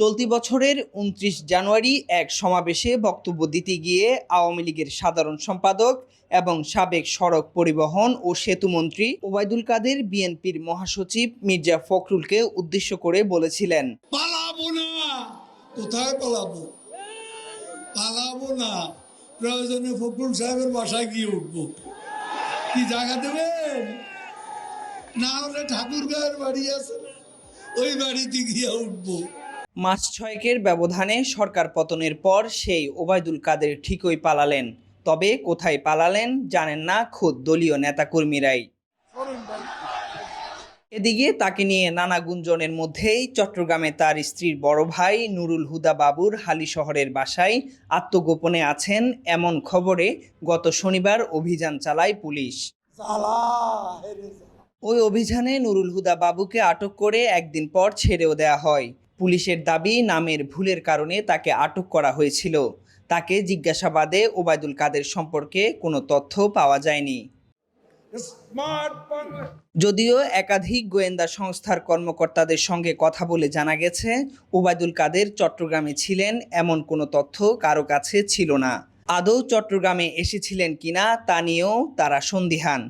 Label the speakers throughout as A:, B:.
A: চলতি বছরের উনত্রিশ জানুয়ারি এক সমাবেশে বক্তব্য দিতে গিয়ে আওয়ামী লীগের সাধারণ সম্পাদক এবং সাবেক সড়ক পরিবহন ও সেতুমন্ত্রী ওবায়দুল কাদের বিএনপির মহাসচিব মির্জা ফখরুলকে উদ্দেশ্য করে বলেছিলেন
B: পালাবো না কোথায় পালাবো পালাবো না প্রয়োজনে ফখরুল সাহেবের বাসায় গিয়ে উঠবো কি জায়গা দেবেন না হলে ঠাকুরগাঁয়ের বাড়ি আছে ওই বাড়িতে গিয়ে উঠবো
A: মাস ছয়েকের ব্যবধানে সরকার পতনের পর সেই ওবায়দুল কাদের ঠিকই পালালেন তবে কোথায় পালালেন জানেন না খোদ দলীয় নেতাকর্মীরাই এদিকে তাকে নিয়ে নানা গুঞ্জনের মধ্যেই চট্টগ্রামে তার স্ত্রীর বড় ভাই নুরুল হুদা বাবুর হালি শহরের বাসায় আত্মগোপনে আছেন এমন খবরে গত শনিবার অভিযান চালায় পুলিশ ওই অভিযানে নুরুল হুদা বাবুকে আটক করে একদিন পর ছেড়েও দেয়া হয় পুলিশের দাবি নামের ভুলের কারণে তাকে আটক করা হয়েছিল তাকে জিজ্ঞাসাবাদে ওবায়দুল কাদের সম্পর্কে কোনো তথ্য পাওয়া যায়নি যদিও একাধিক গোয়েন্দা সংস্থার কর্মকর্তাদের সঙ্গে কথা বলে জানা গেছে ওবায়দুল কাদের চট্টগ্রামে ছিলেন এমন কোনো তথ্য কারো কাছে ছিল না আদৌ চট্টগ্রামে এসেছিলেন কিনা তা নিয়েও তারা সন্দিহান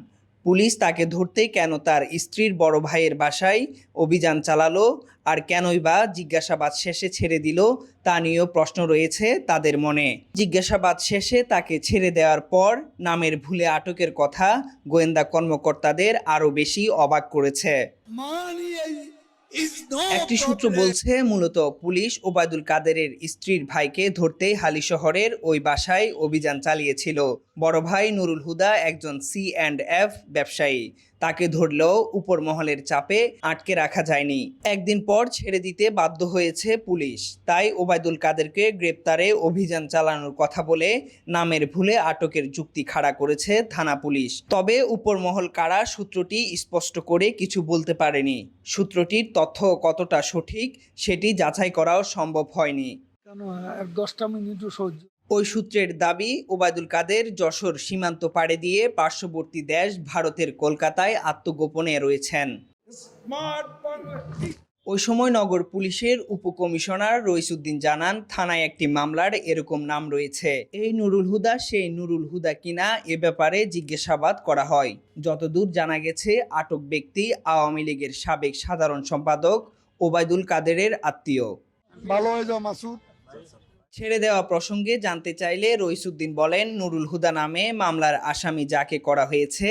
A: পুলিশ তাকে ধরতেই কেন তার স্ত্রীর বড় ভাইয়ের বাসায় অভিযান চালালো আর কেনই বা জিজ্ঞাসাবাদ শেষে ছেড়ে দিল তা নিয়েও প্রশ্ন রয়েছে তাদের মনে জিজ্ঞাসাবাদ শেষে তাকে ছেড়ে দেওয়ার পর নামের ভুলে আটকের কথা গোয়েন্দা কর্মকর্তাদের আরও বেশি অবাক করেছে একটি সূত্র বলছে মূলত পুলিশ ওবায়দুল কাদেরের স্ত্রীর ভাইকে ধরতে হালি শহরের ওই বাসায় অভিযান চালিয়েছিল বড় ভাই নুরুল হুদা একজন সি অ্যান্ড এফ ব্যবসায়ী তাকে ধরলেও উপর মহলের চাপে আটকে রাখা যায়নি একদিন পর ছেড়ে দিতে বাধ্য হয়েছে পুলিশ তাই ওবায়দুল কাদেরকে গ্রেপ্তারে অভিযান চালানোর কথা বলে নামের ভুলে আটকের যুক্তি খাড়া করেছে থানা পুলিশ তবে উপর মহল কারা সূত্রটি স্পষ্ট করে কিছু বলতে পারেনি সূত্রটির তথ্য কতটা সঠিক সেটি যাচাই করাও সম্ভব হয়নি কেন দশটা মিনিটও সহ্য ওই সূত্রের দাবি ওবায়দুল কাদের যশোর সীমান্ত পাড়ে দিয়ে পার্শ্ববর্তী দেশ ভারতের কলকাতায় আত্মগোপনে রয়েছেন ওই সময় নগর পুলিশের উপকমিশনার রইসুদ্দিন জানান থানায় একটি মামলার এরকম নাম রয়েছে এই নুরুল হুদা সেই নুরুল হুদা কিনা এ ব্যাপারে জিজ্ঞাসাবাদ করা হয় যতদূর জানা গেছে আটক ব্যক্তি আওয়ামী লীগের সাবেক সাধারণ সম্পাদক ওবায়দুল কাদেরের আত্মীয় ভালো মাসুদ ছেড়ে দেওয়া প্রসঙ্গে জানতে চাইলে রইসুদ্দিন বলেন নুরুল হুদা নামে মামলার আসামি যাকে করা হয়েছে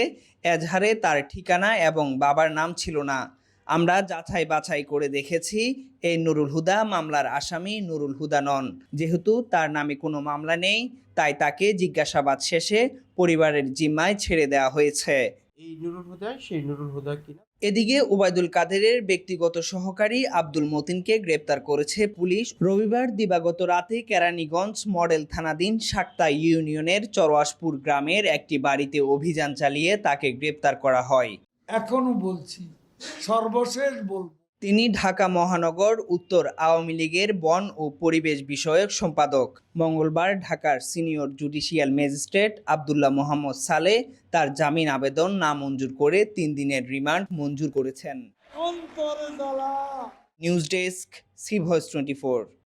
A: এজহারে তার ঠিকানা এবং বাবার নাম ছিল না আমরা যাচাই বাছাই করে দেখেছি এই নুরুল হুদা মামলার আসামি নুরুল হুদা নন যেহেতু তার নামে কোনো মামলা নেই তাই তাকে জিজ্ঞাসাবাদ শেষে পরিবারের জিম্মায় ছেড়ে দেওয়া হয়েছে এই নুরুল হুদা সেই নুরুল হুদা কিনা এদিকে ওবায়দুল কাদেরের ব্যক্তিগত সহকারী আব্দুল মতিনকে গ্রেপ্তার করেছে পুলিশ রবিবার দিবাগত রাতে কেরানীগঞ্জ মডেল থানাধীন সাক্তা ইউনিয়নের চরোয়াসপুর গ্রামের একটি বাড়িতে অভিযান চালিয়ে তাকে গ্রেপ্তার করা হয় এখনো বলছি সর্বশেষ বলবো তিনি ঢাকা মহানগর উত্তর আওয়ামী লীগের বন ও পরিবেশ বিষয়ক সম্পাদক মঙ্গলবার ঢাকার senior judicial magistrate Abdullah Mohammad Saleh তার জামিন আবেদন মঞ্জুর করে তিন দিনের রিমান্ড মঞ্জুর করেছেন news desk C voice twenty